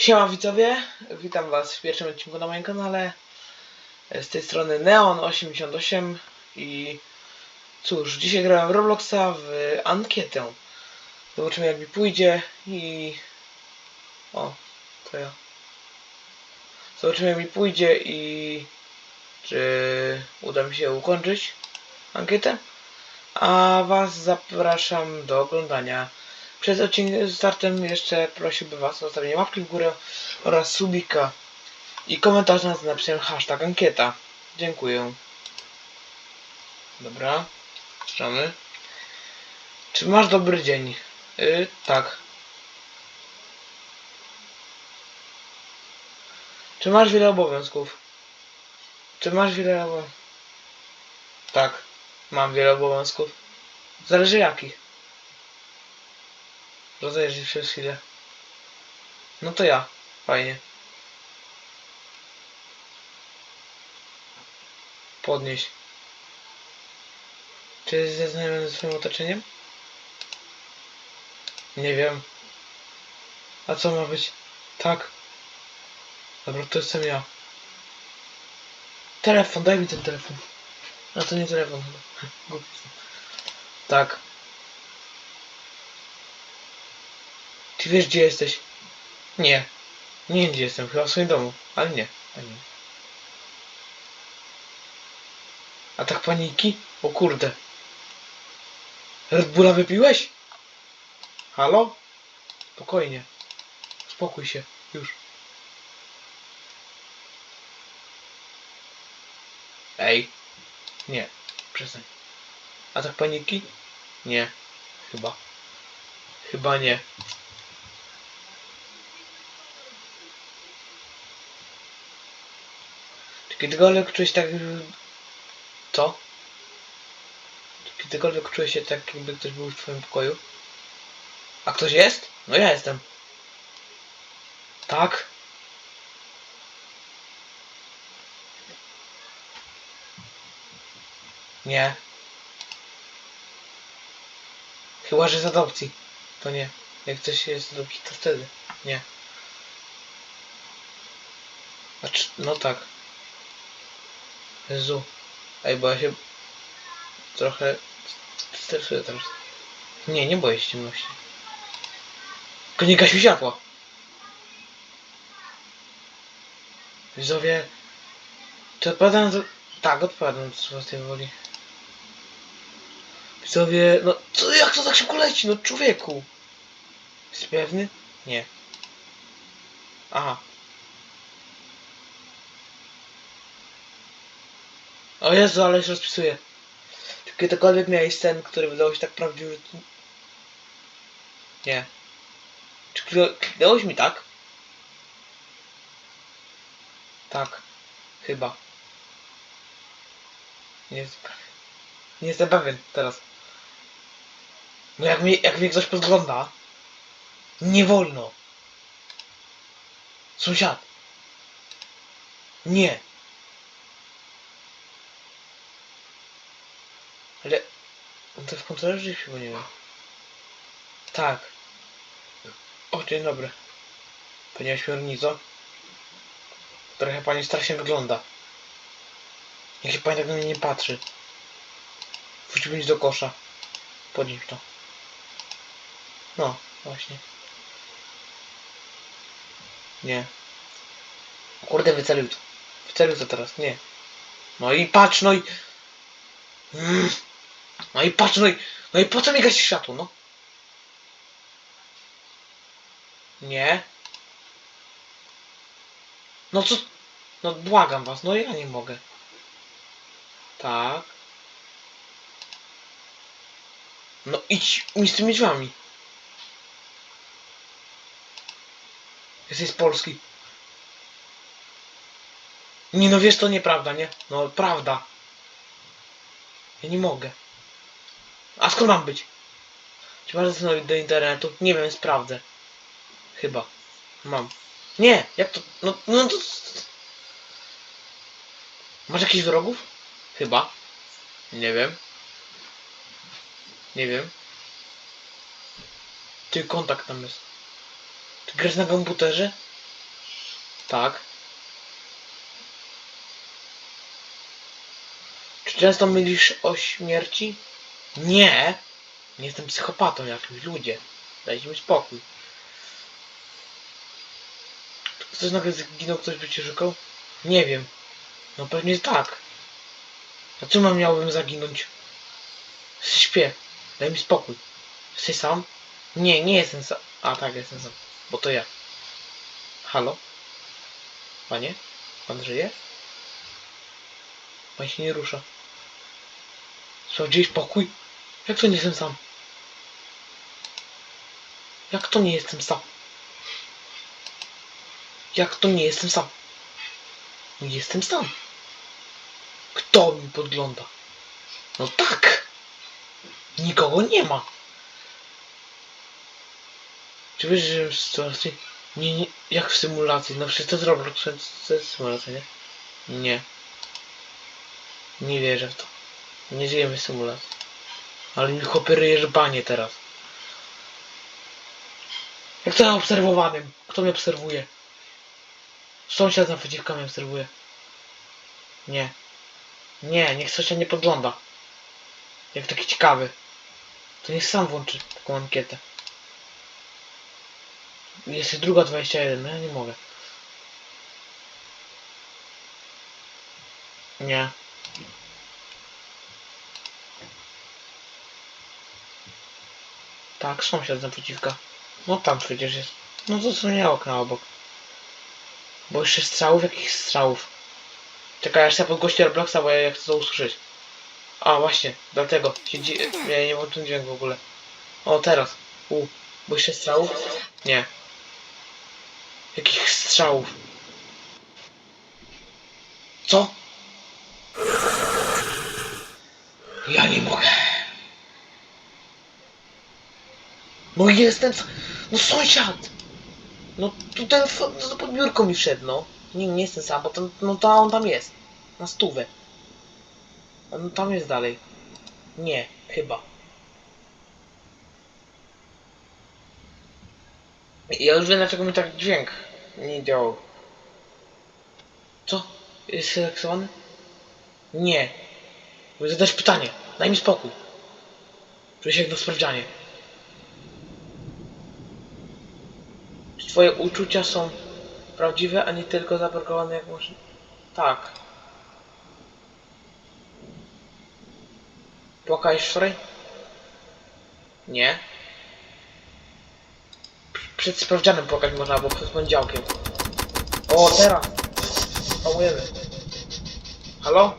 Siema widzowie, witam was w pierwszym odcinku na moim kanale. Z tej strony Neon88 i cóż, dzisiaj grałem w Robloxa w ankietę. Zobaczymy jak mi pójdzie i... O, to ja. Zobaczymy jak mi pójdzie i... Czy uda mi się ukończyć ankietę. A was zapraszam do oglądania. Przed odcinkiem startem jeszcze prosiłbym Was o zostawienie łapki w górę oraz subika i komentarz z napisem hashtag ankieta. Dziękuję. Dobra, zaczynamy. Czy masz dobry dzień? Yy, tak. Czy masz wiele obowiązków? Czy masz wiele obowiązków? Tak, mam wiele obowiązków. Zależy jakich. Rozejrzyj przez chwilę. No to ja. Fajnie. Podnieś. Czy jest zaznajomiony ze swoim otoczeniem? Nie wiem. A co ma być? Tak. Dobra, to jestem ja. Telefon, daj mi ten telefon. A to nie telefon. Głupi. Tak. Ty wiesz gdzie jesteś? Nie. Nie gdzie jestem, chyba w swoim domu. Ale nie. A nie. A tak paniki? O kurde. Red Bulla wypiłeś? Halo? Spokojnie. Spokój się. Już. Ej. Nie. Przestań. A tak paniki? Nie. Chyba. Chyba nie. Kiedykolwiek czułeś tak... Co? Kiedykolwiek czułeś się tak, jakby ktoś był w twoim pokoju? A ktoś jest? No ja jestem. Tak? Nie. Chyba, że z adopcji. To nie. Jak coś jest z adopcji, to wtedy. Nie. Znaczy, no tak. Jezu. Ej, bo ja się trochę stresuję teraz. Nie, nie boję się ciemności. Tylko nie gasił światła. Widzowie, czy odpowiadam za... Tak, odpowiadam z własnej woli. Widzowie, no co, jak to tak szybko leci, no człowieku. Jest pewny? Nie. Aha. O Jezu, ale się rozpisuję. Czy kiedykolwiek miałeś sen, który wydał się tak prawdziwy? Nie. Czy kliknął- kliknąłeś mi tak? Tak. Chyba. Nie jestem pewien. Nie jestem pewien teraz. No jak mnie, jak mnie ktoś podgląda, nie wolno. Sąsiad. Nie. To w kontrolerze chyba nie wiem. Tak. O, dzień dobry. Pani ośmiornico. Trochę pani strasznie wygląda. Niech się pani tak na mnie nie patrzy. Wróciłbym do kosza. Podnieś to. No, właśnie. Nie. Kurde, wycelił to. Wycelił to teraz, nie. No i patrz, no i... Mm. No i patrz, no i... No i po co mi gasi światło, no? Nie. No co? No błagam was, no ja nie mogę. Tak. No idź mi z tymi drzwiami. Jesteś z Polski. Nie no wiesz to nieprawda, nie? No prawda. Ja nie mogę. A skąd mam być? Czy masz dostęp do internetu? Nie wiem, sprawdzę. Chyba. Mam. Nie! Jak to? No, no to... Masz jakichś wrogów? Chyba. Nie wiem. Nie wiem. Ty kontakt tam jest. Ty grasz na komputerze? Tak. Czy często mylisz o śmierci? Nie. Nie jestem psychopatą jakimś, ludzie. Dajcie mi spokój. Ktoś nagle zginął, ktoś by cię szukał? Nie wiem. No pewnie tak. A czemu mam miałbym zaginąć? Śpię. Daj mi spokój. Jesteś sam? Nie, nie jestem sam. A tak, jestem sam. Bo to ja. Halo? Panie? Pan żyje? Pan się nie rusza. Sprawdziłeś pokój? Jak to nie jestem sam? Jak to nie jestem sam? Jak to nie jestem sam? Nie jestem sam. Kto mi podgląda? No tak! Nikogo nie ma. Czy wiesz, że w sytuacji... Nie, nie, jak w symulacji? No przecież to jest Roblox, to jest symulacja, nie? Nie. Nie wierzę w to. Nie żyjemy w symulacji. Ale mi chłopy żbanie teraz. Jak to obserwowanym? Kto mnie obserwuje? Sąsiad naprzeciwka mnie obserwuje. Nie. Nie, niech sąsiad nie podgląda. Jak taki ciekawy. To niech sam włączy taką ankietę. Jest druga 21, no ja nie mogę. Nie. Tak, sąsiad z naprzeciwka. No tam przecież jest. No nie okna obok. Bo jeszcze strzałów? Jakich strzałów? Czekaj, aż ja podgłośnię Robloxa, bo ja ja chcę to usłyszeć. A, właśnie, dlatego. Siedzi... Ja nie mam tu dźwięk w ogóle. O, teraz. U. Bo jeszcze strzałów? Nie. Jakich strzałów? Co? Ja nie mogę. No jestem... No sąsiad! No tutaj f- no, pod biurko mi wszedł, no. Nie, nie jestem sam, bo tam, no to on tam jest. Na stówę. On tam jest dalej. Nie, chyba. Ja już wiem dlaczego mi tak dźwięk nie działał. Co? Jest seleksowany? Nie. Zadać pytanie. Daj mi spokój. Czuję się jak na sprawdzianie. Twoje uczucia są prawdziwe, a nie tylko zaparkowane jak może... Tak. Płakałeś wczoraj? Nie. Przed sprawdzianem płakać można, bo przed poniedziałkiem. O, teraz! Pałujemy. Halo?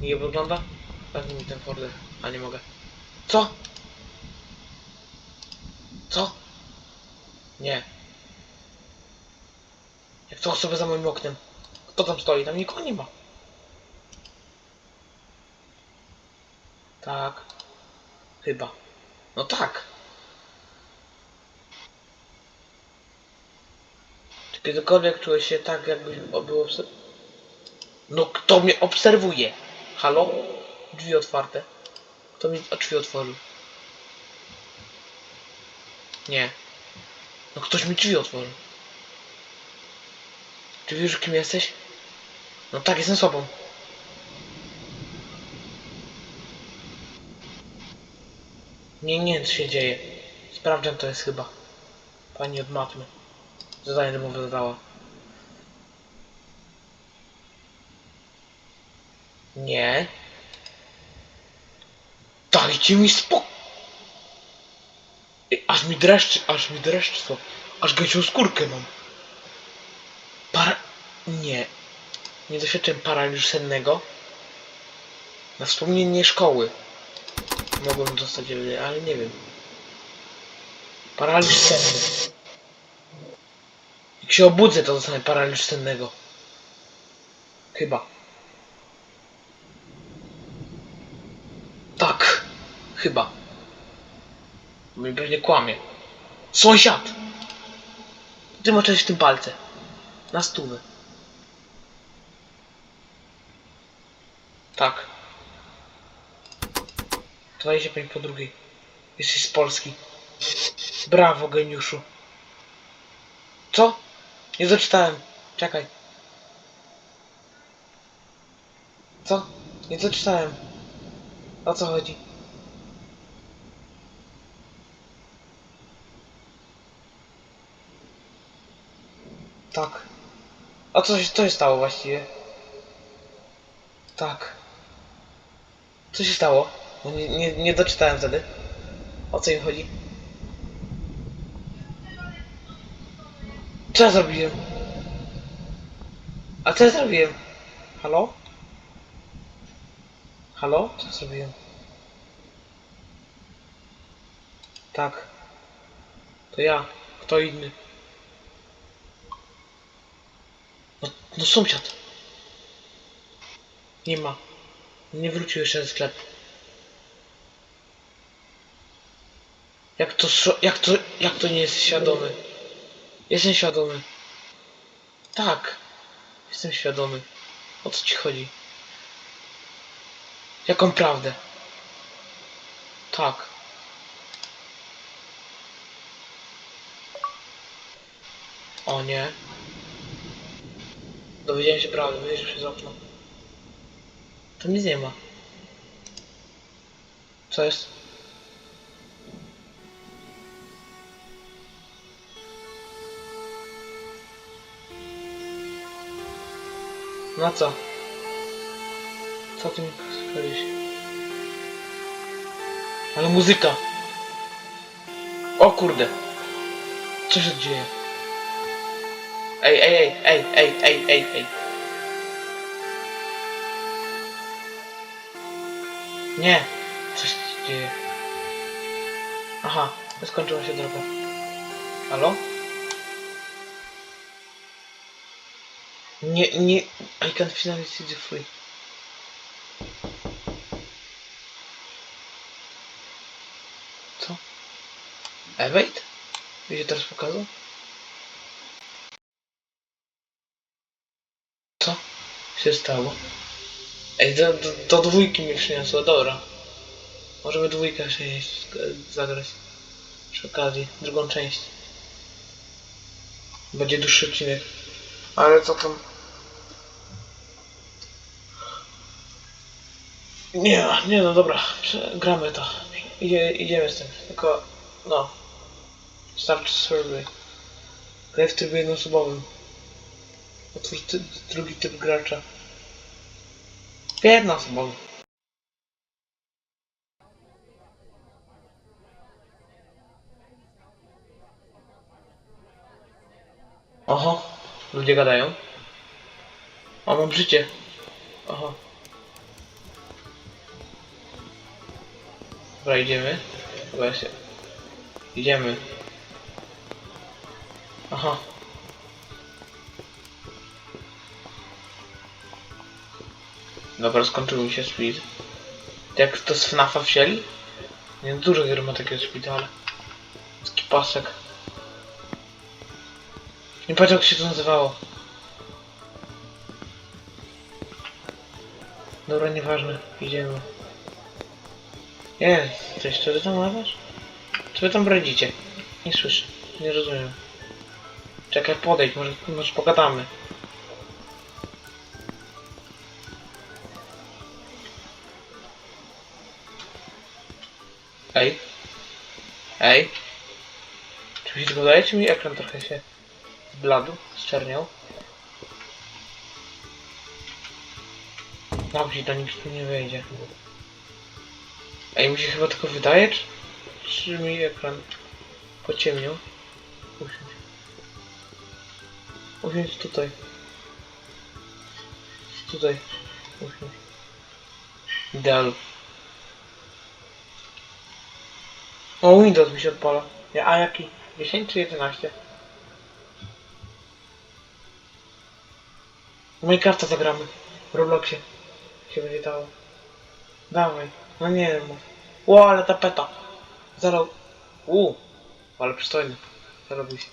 Nie wygląda? Pewnie mi ten folder. A nie mogę. Co? Co? Nie. Jak to osoba za moim oknem? Kto tam stoi? Tam nikogo nie ma. Tak. Chyba. No tak. Czy kiedykolwiek czułeś się tak, jakbyś był obser... No kto mnie obserwuje? Halo? Drzwi otwarte. Kto mi drzwi otworzył? Nie. No ktoś mi drzwi otworzył. Czy wiesz kim jesteś? No tak, jestem sobą. Nie, nie co się dzieje. Sprawdzam to jest chyba. Pani od matmy. Zadanie domowe zadała. Nie. Dajcie mi spokój. Aż mi dreszcz, aż mi dreszcz co? Aż gęsią skórkę mam. Para... Nie. Nie doświadczyłem paraliżu sennego. Na wspomnienie szkoły. Mogłem dostać, ale nie wiem. Paraliż senny. Jak się obudzę, to dostanę paraliż sennego. Chyba. Tak. Chyba. Mi pewnie kłamie. Sąsiad! Ty masz w tym palce. Na stówę. Tak. 25 po drugiej. Jesteś z Polski. Brawo, geniuszu. Co? Nie doczytałem. Czekaj. Co? Nie doczytałem. O co chodzi? Tak. A co się, co się stało właściwie? Tak. Co się stało? Bo nie, nie, nie doczytałem wtedy. O co im chodzi? Co ja zrobiłem? A co ja zrobiłem? Halo? Halo? Co ja zrobiłem? Tak. To ja. Kto inny? No, sąsiad. Nie ma. Nie wrócił jeszcze ze sklepu. Jak to, jak to, jak to nie jest świadomy? Jestem świadomy. Tak. Jestem świadomy. O co ci chodzi? Jaką prawdę? Tak. O nie. Dowiedziałem się prawdy, wyjrzę przez okno. Tam nic nie ma. Co jest? Na co? Co ty mi powiedzieć? Ale muzyka! O kurde! Co się dzieje? Ej, ej, ej, ej, ej, ej, ej, ej. Nie! Co się dzieje? Aha, skończyła się droga. Halo? Nie, nie, I can finally see the free. Co? E, wait? Mi teraz pokazał? Co się stało? Ej, do, do, do dwójki mnie przyniosło, dobra. Możemy dwójkę e, zagrać. Przy okazji, drugą część. Będzie dłuższy odcinek. Ale co tam? Nie, nie no dobra, gramy to. Idzie, idziemy z tym, tylko no. Start survey. Graj w trybie jednoosobowym. Otwórz drugi typ gracza. Jednoosobowy. Oho, ludzie gadają. O, mam życie. Oho. Dobra, idziemy. Chyba się. Idziemy. Aha. Dobra, skończył mi się speed. Jak to z FNAFa wzięli? Nie dużo gier ma takiego speeda, ale... Taki pasek. Nie pamiętam jak się to nazywało. Dobra, nieważne. Idziemy. Jest, coś co wy tam masz? Co wy tam bradzicie? Nie słyszę, nie rozumiem. Czekaj, podejdź, może, może pogadamy. Ej. Ej. Czy tylko dajecie mi ekran trochę się zbladł, zczerniał? Dobrze, to nikt tu nie wejdzie. Ej, mi się chyba tylko wydaje, czy, czy mi ekran pociemniał? Usiądź. Usiądź tutaj. Tutaj. Usiądź. Ideal. O, Windows mi się odpala. A jaki? 10 czy 11? W Minecrafta zagramy. W Robloxie. Się będzie dało. Dawaj. No nie wiem. Ło, ale tapeta. Zaro... U, ale przystojny. Zarobił się.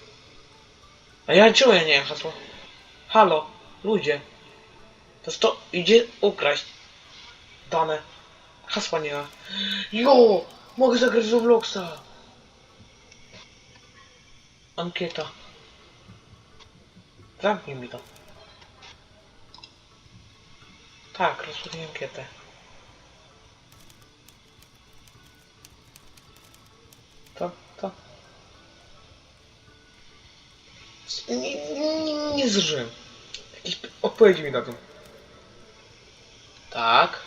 A ja czuję, nie hasło. Halo, ludzie. To to idzie ukraść. Dane. Hasła nie ma. Jo! Mogę zagrać w Robloxa! Ankieta. Zamknij mi to. Tak, rozpoznaj ankietę. To, to. Nie, nie, nie, zżyłem. Jakieś odpowiedzi mi dadzą. Tak. Tak.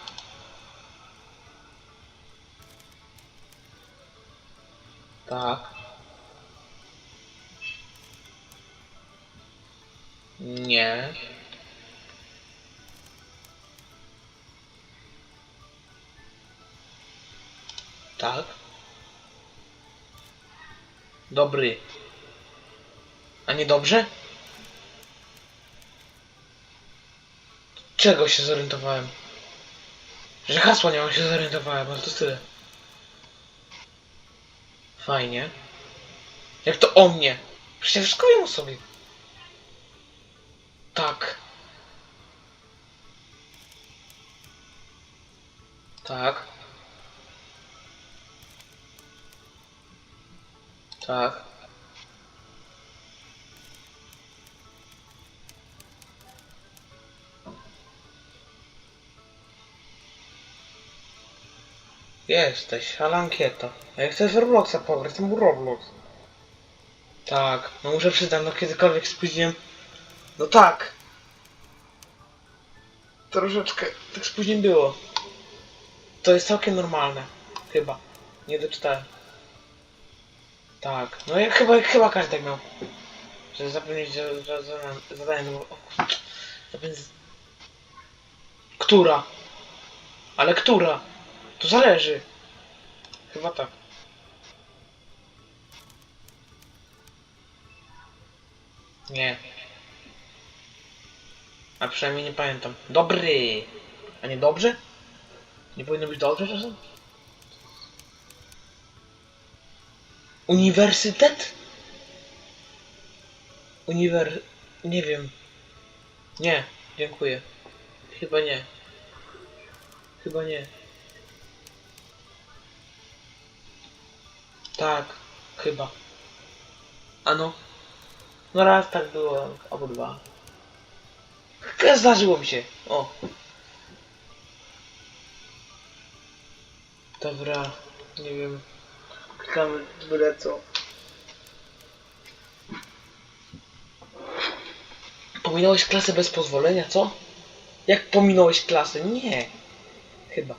Nie. Tak. Dobry. A nie dobrze? Czego się zorientowałem? Że hasła nie mam się zorientowałem, ale to tyle. Fajnie. Jak to o mnie? Przecież wszystko wiem o sobie. Tak. Tak. Tak. Jesteś, ale ankieta. Ja chcę z Robloxa pograć, tam był Roblox. Tak, no muszę przyznać, no kiedykolwiek spóźniłem. No tak. Troszeczkę tak spóźnień było. To jest całkiem normalne. Chyba. Nie doczytałem. Tak. No ja chyba, chyba każdy tak miał. Że zapewnić, że, że, że zadanie było... Która? Ale która? To zależy. Chyba tak. Nie. A przynajmniej nie pamiętam. Dobry! A nie dobrze? Nie powinno być dobrze czasem? Uniwersytet? Uniwer... Nie wiem. Nie, dziękuję. Chyba nie. Chyba nie. Tak, chyba. Ano. No raz tak było, albo dwa. Zdarzyło mi się. O. Dobra, nie wiem. Klikamy byle co. Pominąłeś klasę bez pozwolenia, co? Jak pominąłeś klasę? Nie. Chyba.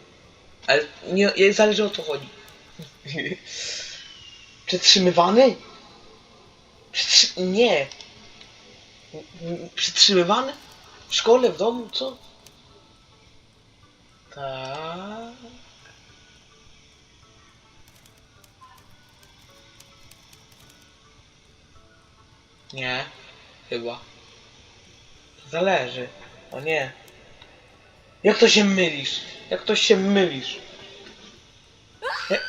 Ale nie, nie zależy o co chodzi. Przetrzymywany? Przetrzy... Nie. Przetrzymywany? W szkole, w domu, co? Tak. Nie. Chyba. Zależy. O nie. Jak to się mylisz? Jak to się mylisz? Nie.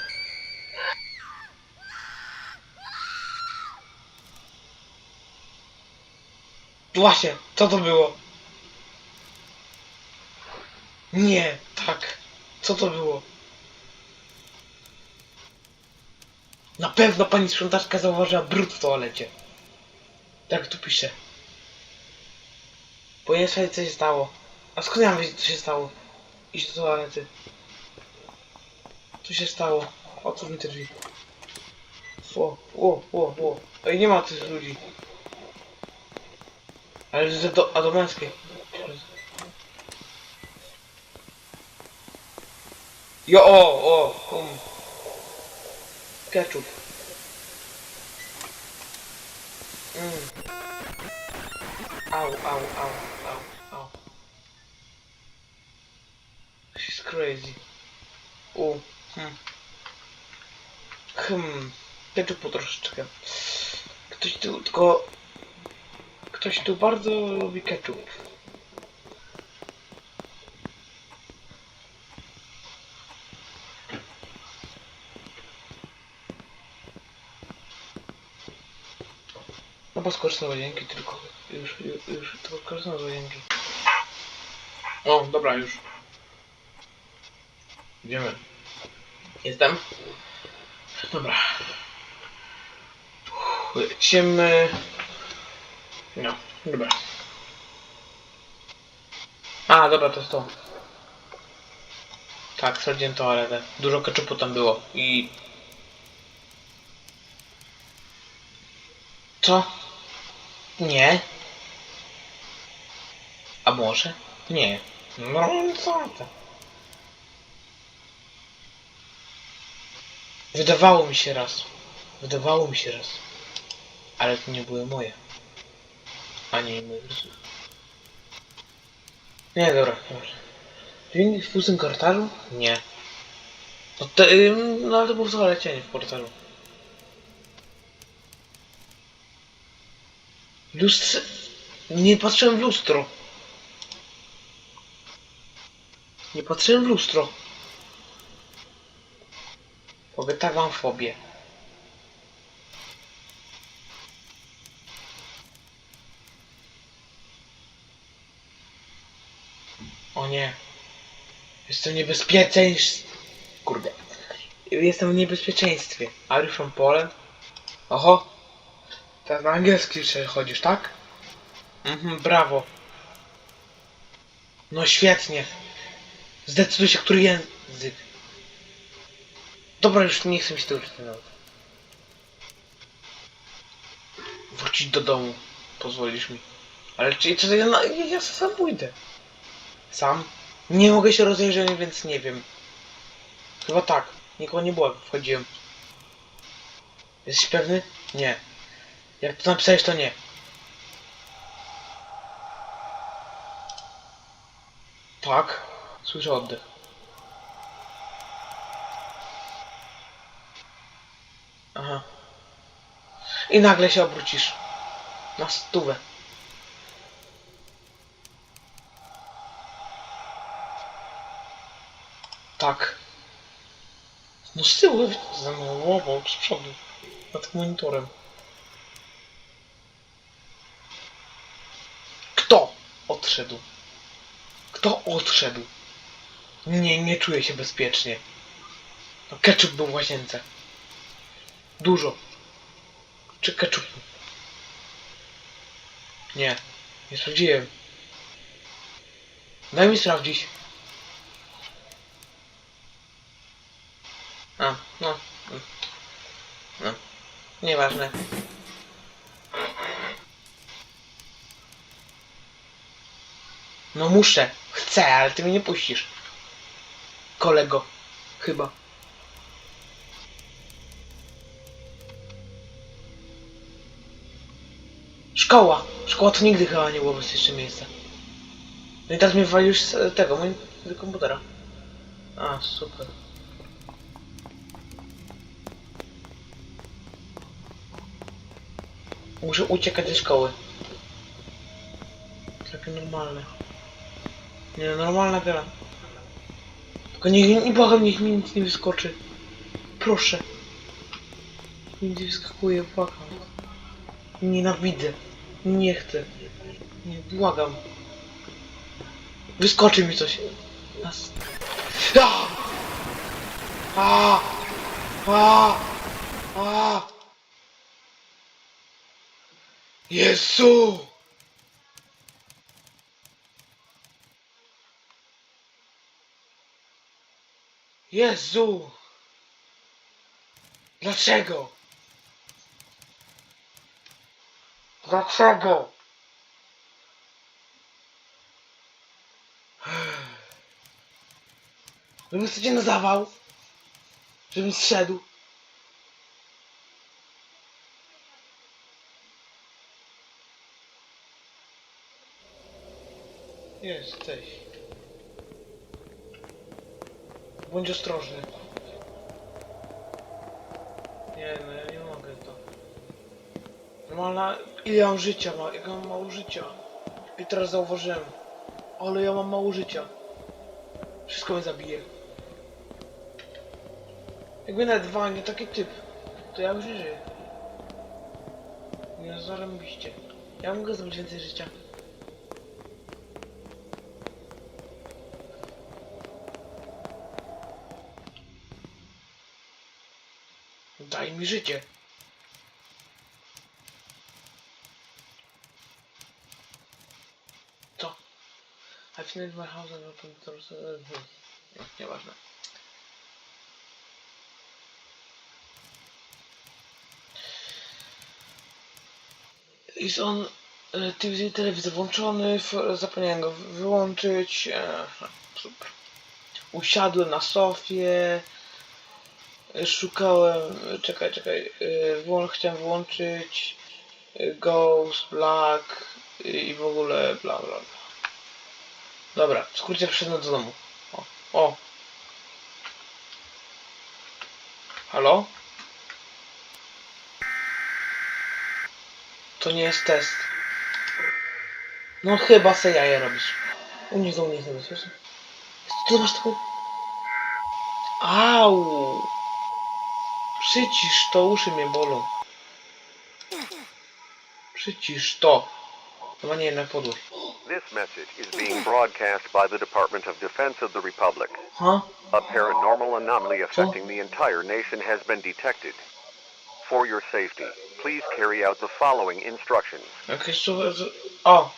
Właśnie, co to było? Nie, tak. Co to było? Na pewno pani sprzątaczka zauważyła brud w toalecie. Tak tu pisze. Powinien sprawdzić co się stało. A skąd ja wiedzieć co się stało? Iść do toalety. Co się stało? Otwórz mi te drzwi. Ło, ło, ło, ło. Ej, nie ma tych ludzi. Ale że do, a do męskiej. Jo, o, o, hum. Ketchup. Mm. Au, au, au, au, au. She's crazy. U, hm. Hmm. Ketchupu troszeczkę. Ktoś tu tylko... Ktoś tu bardzo lubi ketchup. No bo skorzystam z łazienki tylko. Już, już, już tylko skorzystam z łazienki. O, dobra, już. Idziemy. Jestem. Dobra. Lecimy. No. Dobra. A, dobra, to jest to. Tak, sprawdziłem toaletę. Dużo keczupu tam było i... Co? Nie. A może? Nie. No, co to? Wydawało mi się raz. Wydawało mi się raz. Ale to nie były moje. A nie moje. Nie, dobra, dobra. Dźwięk w pustym korytarzu? Nie. No, to, ym, no ale to było w toalecie, nie w korytarzu. Lustrze... Nie patrzyłem w lustro. Nie patrzyłem w lustro. Kobieta mam fobię. O nie. Jestem w niebezpieczeństwie. Kurde. Jestem w niebezpieczeństwie. Are you from Poland? Oho. Teraz na angielski jeszcze chodzisz, tak? Mhm, brawo. No świetnie. Zdecyduj się, który język. Dobra, już nie chcę mi się to uczyć nawet. Wrócić do domu. Pozwolisz mi. Ale czy co ja, ja, ja sam pójdę. Sam? Nie mogę się rozejrzeć, więc nie wiem. Chyba tak. Nikogo nie było, jak wchodziłem. Jesteś pewny? Nie. Jak to napisałeś, to nie. Tak. Słyszę oddech. Aha. I nagle się obrócisz. Na stówę. Tak. No z tyłu obok, z przodu. Nad monitorem. Kto odszedł? Kto odszedł? Nie, nie czuję się bezpiecznie. No, ketchup był w łazience. Dużo. Czy ketchupu? Nie. Nie sprawdziłem. Daj mi sprawdzić. A, no. mm. No. Nieważne. No muszę. Chcę, ale ty mnie nie puścisz. Kolego. Chyba. Szkoła! Szkoła to nigdy chyba nie było bezpieczne miejsce. No i teraz mnie walisz z tego, mój z komputera. A, super. Muszę uciekać ze szkoły. Takie normalne. Nie, no, normalna gra. Tylko niech, nie błagam, niech mi nic nie wyskoczy. Proszę. Nic nie wyskakuje, błagam. Nienawidzę. Nie chcę. Nie, błagam. Wyskoczy mi coś. Nas. A! A! A! A! Jezu! Jezu! Dlaczego? Dlaczego? Żebym chcecie na zawał? Żebym zszedł? Jesteś. Bądź ostrożny. Nie no, ja nie mogę to. Normalna... Ile mam życia? Ma, jak ja mam mało życia? I teraz zauważyłem. Ale ja mam mało życia. Wszystko mnie zabije. Jakby nawet Wania, taki typ, to ja już nie żyję. Nie, zarąbiście. Ja mogę zrobić więcej życia. Mi życie. I finished my house and opened the doors. Nieważne. Jest on e, TV, telewizor włączony, zapomniałem go wy- wyłączyć. E, super. Usiadłem na sofie. Szukałem. Czekaj, czekaj. e, Wyłą, chciałem wyłączyć e, Ghost, Black i w ogóle bla bla bla. Dobra, skrócie przyszedłem do domu. O, o. Halo? To nie jest test. No chyba se jaja robisz. U mnie znowu nie jest niebezpieczne. Co masz taką... Au! Przycisz to, uszy mnie bolą. Przycisz to. Chyba nie jednak podłość. This message is being broadcast by the Department of Defense of the Republic. Ha? A paranormal anomaly affecting the entire nation has been detected. For your safety, please carry out the following instructions. Jakieś z- O!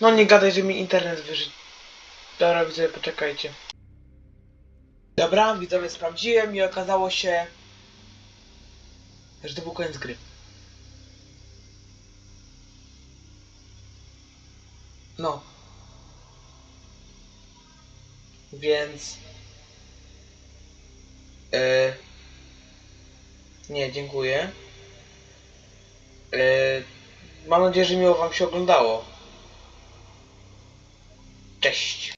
No nie gadaj, że mi internet wyżył. Dobra, widzowie, poczekajcie. Dobra, widzowie, sprawdziłem i okazało się... że to był koniec gry. No. Więc... E... Nie, dziękuję. E... Mam nadzieję, że miło wam się oglądało. Cześć.